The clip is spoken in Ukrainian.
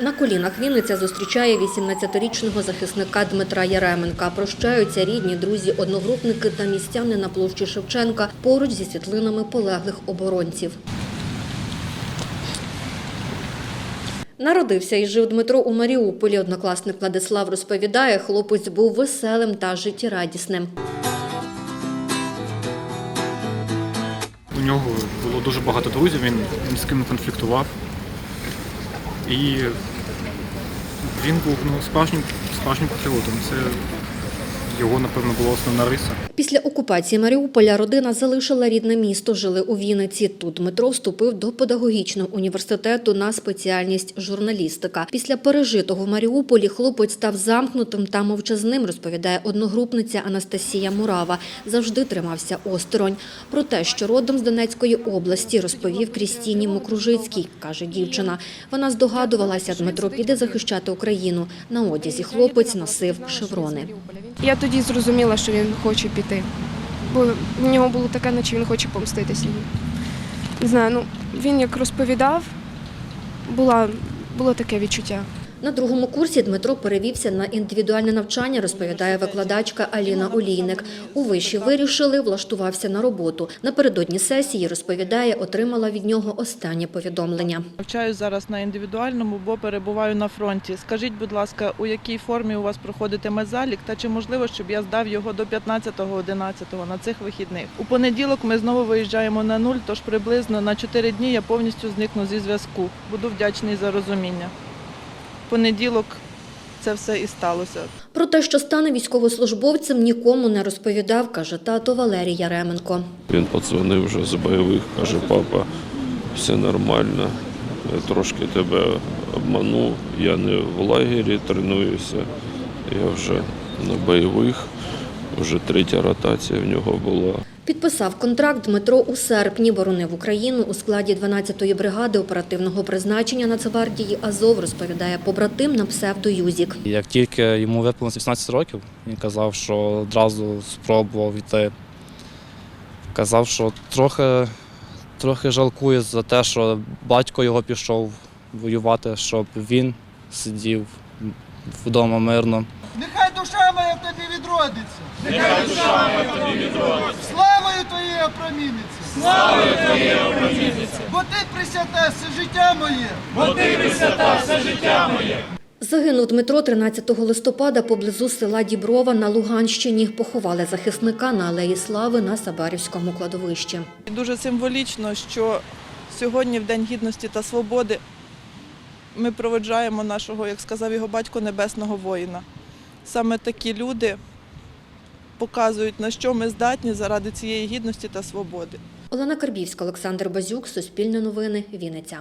На колінах Вінниця зустрічає 18-річного захисника Дмитра Яременка. Прощаються рідні, друзі, одногрупники та містяни на площі Шевченка поруч зі світлинами полеглих оборонців. Народився і жив Дмитро у Маріуполі. Однокласник Владислав розповідає, хлопець був веселим та життєрадісним. У нього було дуже багато друзів, він з ким конфліктував. І він був ну, справжнім, справжнім патріотом. Це його, напевно, була основна риса. Після окупації Маріуполя родина залишила рідне місто, жили у Вінниці. Тут Дмитро вступив до педагогічного університету на спеціальність журналістика. Після пережитого в Маріуполі хлопець став замкнутим та мовчазним, розповідає одногрупниця Анастасія Мурава. Завжди тримався осторонь. Про те, що родом з Донецької області, розповів Крістіні Мокружицькій, каже дівчина. Вона здогадувалася, Дмитро піде захищати Україну. На одязі хлопець носив шеврони. Я тоді зрозуміла, що він хоче піти. Бо в нього було таке, наче він хоче помститися. Не знаю, ну він як розповідав, була, було таке відчуття. На другому курсі Дмитро перевівся на індивідуальне навчання, розповідає викладачка Аліна Олійник. У виші вирішили, влаштувався на роботу. Напередодні сесії, розповідає, отримала від нього останнє повідомлення. Навчаюсь зараз на індивідуальному, бо перебуваю на фронті. Скажіть, будь ласка, у якій формі у вас проходитиме залік, та чи можливо, щоб я здав його до 15-11 на цих вихідних? У понеділок ми знову виїжджаємо на нуль, тож приблизно на 4 дні я повністю зникну зі зв'язку. Буду вдячний за розуміння. Понеділок це все і сталося. Про те, що стане військовослужбовцем, нікому не розповідав, каже тато Валерій Яременко. Він подзвонив вже з бойових, каже, папа, все нормально, я трошки тебе обманув, я не в лагері тренуюся, я вже на бойових, вже третя ротація в нього була. Підписав контракт Дмитро у серпні, боронив Україну у складі 12-ї бригади оперативного призначення Нацгвардії Азов, розповідає побратим на псевдо Юзік. Як тільки йому виповнилося 18 років, він казав, що одразу спробував йти. Казав, що трохи, трохи жалкує за те, що батько його пішов воювати, щоб він сидів вдома мирно. Нехай душа моя в тобі відродиться. Нехай душа моя в тобі відродиться. Славою твоєю опроміниться. Славою твоєю опроміниться. Бо ти присвята все життя моє. Загинув Дмитро 13 листопада поблизу села Діброва на Луганщині. Поховали захисника на Алеї Слави на Сабарівському кладовищі. Дуже символічно, що сьогодні, в День Гідності та Свободи, ми проведжаємо нашого, як сказав його батько, небесного воїна. Саме такі люди показують, на що ми здатні заради цієї гідності та свободи. Олена Карбівська, Олександр Базюк, Суспільне новини, Вінниця.